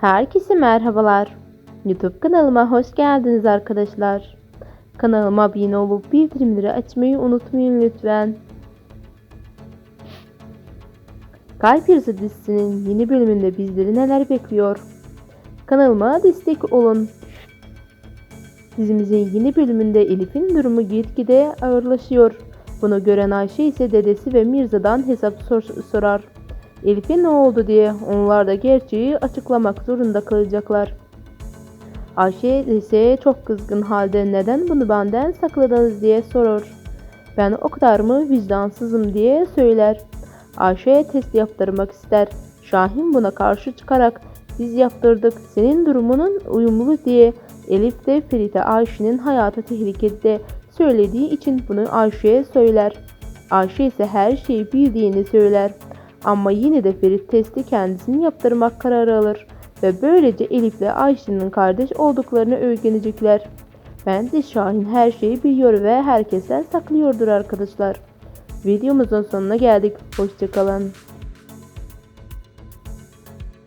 Herkese merhabalar. YouTube kanalıma hoş geldiniz arkadaşlar. Kanalıma abone olup bildirimleri açmayı unutmayın lütfen. Kalp Yarısı dizisinin yeni bölümünde bizleri neler bekliyor? Kanalıma destek olun. Dizimizin yeni bölümünde Elif'in durumu gitgide ağırlaşıyor. Bunu gören Ayşe ise dedesi ve Mirza'dan hesap sor- sorar. Elif'e ne oldu diye onlar da gerçeği açıklamak zorunda kalacaklar. Ayşe ise çok kızgın halde neden bunu benden sakladınız diye sorur. Ben o kadar mı vicdansızım diye söyler. Ayşe test yaptırmak ister. Şahin buna karşı çıkarak biz yaptırdık senin durumunun uyumlu diye Elif de Ferit'e Ayşe'nin hayatı tehlikede söylediği için bunu Ayşe'ye söyler. Ayşe ise her şeyi bildiğini söyler. Ama yine de Ferit testi kendisini yaptırmak kararı alır ve böylece Elif ile Ayşe'nin kardeş olduklarını öğrenecekler. Bence Şahin her şeyi biliyor ve herkesten saklıyordur arkadaşlar. Videomuzun sonuna geldik. Hoşçakalın.